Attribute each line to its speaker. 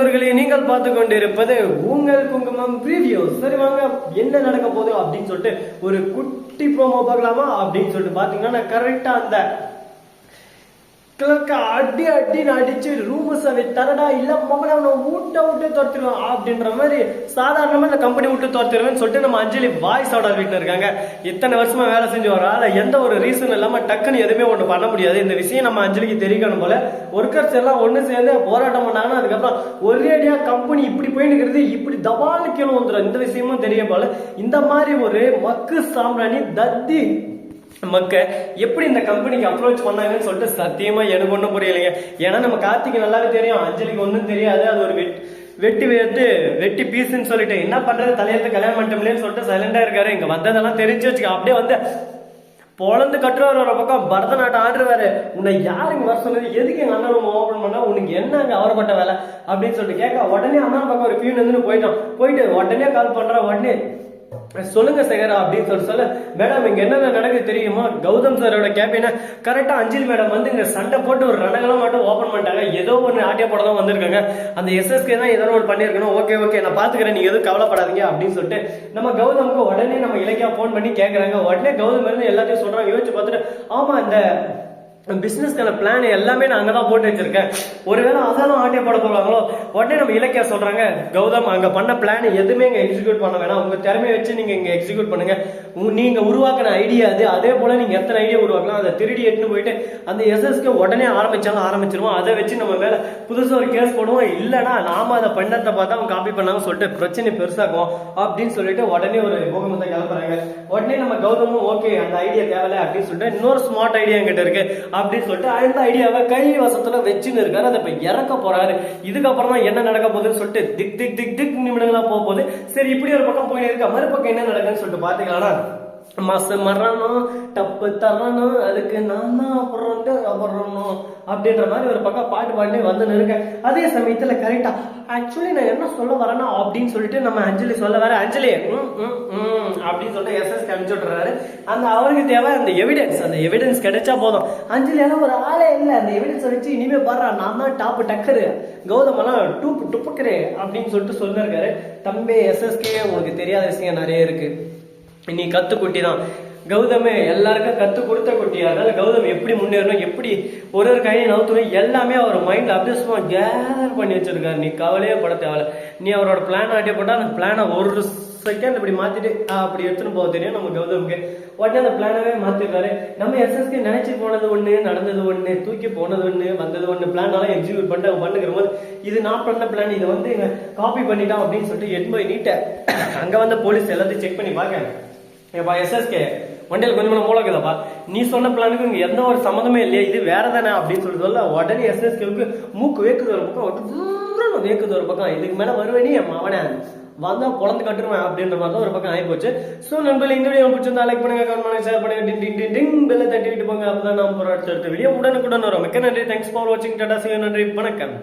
Speaker 1: நண்பர்களே நீங்கள் பார்த்து கொண்டிருப்பது உங்கள் குங்குமம் ரிவ்யூ சரி வாங்க என்ன நடக்க போகுது அப்படின்னு சொல்லிட்டு ஒரு குட்டி ப்ரோமோ பார்க்கலாமா அப்படின்னு சொல்லிட்டு பாத்தீங்கன்னா கரெக்டா அந்த கிழக்க அடி அடின்னு அடிச்சு ரூமஸ் அவை தரடா இல்ல மம்மள அவனை மூட்டை விட்டு துரத்திடுவான் அப்படின்ற மாதிரி சாதாரணமா இந்த கம்பெனி விட்டு துரத்திடுவேன்னு சொல்லிட்டு நம்ம அஞ்சலி வாய்ஸ் ஆர்டர் வீட்டில் இருக்காங்க. இத்தனை வருஷமா வேலை செஞ்சு வர எந்த ஒரு ரீசன் இல்லாம டக்குன்னு எதுவுமே ஒண்ணு பண்ண முடியாது. இந்த விஷயம் நம்ம அஞ்சலிக்கு தெரியணும் போல. ஒர்க்கர்ஸ் எல்லாம் ஒண்ணு சேர்ந்து போராட்டம் பண்ணாங்கன்னா அதுக்கப்புறம் ஒரேடியா கம்பெனி இப்படி போயிட்டு இப்படி தபால் கீழே வந்துடும் இந்த விஷயமும் தெரிய போல. இந்த மாதிரி ஒரு மக்கு சாம்பிராணி தத்தி நமக்கு எப்படி இந்த கம்பெனிக்கு அப்ரோச் பண்ணாங்கன்னு சொல்லிட்டு சத்தியமா எனக்கு ஒன்றும் புரியலைங்க. ஏன்னா நம்ம கார்த்திக்கு நல்லாவே தெரியும் அஞ்சலிக்கு ஒன்றும் தெரியாது அது ஒரு வெட் வெட்டி வெட்டு வெட்டி பீஸ்ன்னு சொல்லிட்டு. என்ன பண்றது தலையெழுத்து கல்யாணம் பண்ணிட்டோம்லேன்னு சொல்லிட்டு சைலண்டா இருக்காரு. இங்க வந்ததெல்லாம் தெரிஞ்சு வச்சுக்க அப்படியே வந்து பொழந்து கட்டுறவர் ஒரு பக்கம். பரதநாட்டம் ஆடுறாரு. உன்னை யாருங்க வர சொன்னது? எதுக்கு எங்க அண்ணன் ரூம் ஓபன் பண்ணா? உனக்கு என்ன அங்க அவரப்பட்ட வேலை? அப்படின்னு சொல்லிட்டு கேட்க உடனே அண்ணா பக்கம் ஒரு பியூன் வந்து போயிட்டோம் போயிட்டு உடனே கால் பண்ற உடனே சொல்லுங்க சேகரா அப்படின்னு சொல்லி சொல்ல மேடம் இங்க என்னென்ன நடக்குது தெரியுமா? கௌதம் சாரோட கேபினை கரெக்டா அஞ்சில் மேடம் வந்து இங்க சண்டை போட்டு ஒரு ரணங்களும் மட்டும் ஓபன் பண்ணிட்டாங்க. ஏதோ ஒன்று ஆட்டிய போட தான் வந்திருக்காங்க. அந்த எஸ்எஸ்கே தான் ஏதோ ஒன்று பண்ணியிருக்கணும். ஓகே ஓகே நான் பாத்துக்கிறேன். நீங்க எதுவும் கவலைப்படாதீங்க அப்படின்னு சொல்லிட்டு நம்ம கௌதமுக்கு உடனே நம்ம இலக்கியா ஃபோன் பண்ணி கேட்கறாங்க உடனே கௌதம் இருந்து எல்லாத்தையும் சொல்றாங்க. யோசிச்சு பார்த்துட்டு ஆமா இந்த பிஸ்னஸ்க்கான பிளான் எல்லாமே நான் அங்கே தான் போட்டு வச்சிருக்கேன். ஒருவேளை அதான் ஆட்டிய போட போகிறாங்களோ உடனே நம்ம இலக்கியா சொல்கிறாங்க கௌதம் அங்கே பண்ண பிளான் எதுவுமே இங்கே எக்ஸிக்யூட் பண்ண வேணாம். உங்கள் திறமையை வச்சு நீங்கள் இங்கே எக்ஸிக்யூட் பண்ணுங்கள் நீங்கள் உருவாக்கின ஐடியா அது. அதே போல் நீங்கள் எத்தனை ஐடியா உருவாக்கலாம்? அதை திருடி எட்டுன்னு போயிட்டு அந்த எஸ்எஸ்க்கு உடனே ஆரம்பித்தாலும் ஆரம்பிச்சிருவோம். அதை வச்சு நம்ம மேலே புதுசாக ஒரு கேஸ் போடுவோம். இல்லைன்னா நாம அதை பண்ணத்தை பார்த்தா அவங்க காப்பி பண்ணாமல் சொல்லிட்டு பிரச்சனை பெருசாகும் அப்படின்னு சொல்லிட்டு உடனே ஒரு முகமத்தை கிளம்புறாங்க. உடனே நம்ம கௌதமும் ஓகே அந்த ஐடியா தேவையில்லை அப்படின்னு சொல்லிட்டு இன்னொரு ஸ்மார்ட் ஐடியா என்கிட்ட இருக்குது அப்படின்னு சொல்லிட்டு அந்த ஐடியாவை கை வசத்துல வச்சுன்னு இருக்காரு. அதை இப்ப இறக்க போறாரு. இதுக்கப்புறம் தான் என்ன நடக்க போகுதுன்னு சொல்லிட்டு திக் திக் திக் திக் நிமிடங்களா போக போகுது சரி இப்படி ஒரு பக்கம் போய் இருக்க. மறுபக்கம் என்ன நடக்குதுன்னு சொல்லிட்டு பாத்தீங்களா மச மரணம் டப்பு தரணும் அதுக்கு நான் தான் பிறந்து அப்புறணும் அப்படின்ற மாதிரி ஒரு பக்கம் பாட்டு பாடினே வந்துன்னு இருக்கேன். அதே சமயத்தில் கரெக்டா ஆக்சுவலி நான் என்ன சொல்ல வரேன்னா அப்படின்னு சொல்லிட்டு நம்ம அஞ்சலி சொல்ல வர அஞ்சலி அப்படின்னு சொல்லிட்டு எஸ்எஸ் அனுப்பிச்சு விட்டுறாரு. அந்த அவருக்கு தேவை அந்த எவிடன்ஸ் அந்த எவிடன்ஸ் கிடைச்சா போதும். அஞ்சலி எல்லாம் ஒரு ஆளே இல்லை. அந்த எவிடன்ஸை வச்சு இனிமே பாடுறா நான் தான் டாப் டக்கரு. கௌதமெல்லாம் டூப்பு டுப்புக்குறே டுப்புக்கிறே அப்படின்னு சொல்லிட்டு சொல்லிருக்காரு. தம்பி எஸ்எஸ்கே உங்களுக்கு தெரியாத விஷயம் நிறைய இருக்குது நீ கத்து குட்டி தான் கௌதமே எல்லாருக்கும் கத்து கொடுத்த குட்டி. அதனால கௌதம் எப்படி முன்னேறணும் எப்படி ஒரு ஒரு கையை நவுத்தணும் எல்லாமே அவர் மைண்ட்ல அப்படியே சும்மா கேதர் பண்ணி வச்சிருக்காரு. நீ கவலையே பட தேவையில்ல. நீ அவரோட பிளான் ஆட்டிய போட்டா அந்த பிளானை ஒரு செகண்ட் இப்படி மாத்திட்டு ஆ, அப்படி எடுத்துன்னு போக தெரியும் நம்ம கௌதமுக்கு. உடனே அந்த பிளானவே மாத்திருக்காரு. நம்ம எஸ்எஸ்க்கு நினைச்சு போனது ஒண்ணு நடந்தது ஒண்ணு தூக்கி போனது ஒண்ணு வந்தது ஒண்ணு பிளான் எல்லாம் எக்ஸிக்யூட் பண்ணிட்டு அவன் போது இது நான் பண்ண பிளான் இதை வந்து காப்பி பண்ணிட்டான் அப்படின்னு சொல்லிட்டு எட்டு நீட்ட அங்க வந்த போலீஸ் எல்லாத்தையும் செக் பண்ணி பார்க்க ஏப்பா எஸ்எஸ்கே வண்டியில் கொஞ்சம் கொஞ்சம் மூலக்குதாப்பா நீ சொன்ன பிளானுக்கு இங்கே எந்த ஒரு சம்மந்தமே இல்லையா இது வேற தானே அப்படின்னு சொல்லி சொல்ல உடனே எஸ்எஸ்கேவுக்கு மூக்கு வேக்குது ஒரு பக்கம் தூரம் வேக்குது ஒரு பக்கம். இதுக்கு மேலே வருவேனே என் மவனே. வந்தால் குழந்தை கட்டுருவேன் அப்படின்ற மாதிரி தான் ஒரு பக்கம் ஆகிப்போச்சு ஸோ நண்பர்கள் இந்த வீடியோ பிடிச்சிருந்தா லைக் பண்ணுங்க கமெண்ட் பண்ணுங்க ஷேர் பண்ணுங்க டிங் டிங் டிங் டிங் பெல்ல தட்டி விட்டு போங்க. அப்பதான் நம்ம போற அடுத்த வீடியோ உடனுக்குடன் வரும். மிக்க நன்றி. தேங்க்ஸ் ஃபார் வாட்சிங் டாடா சிவ நன்றி. வணக்கம்.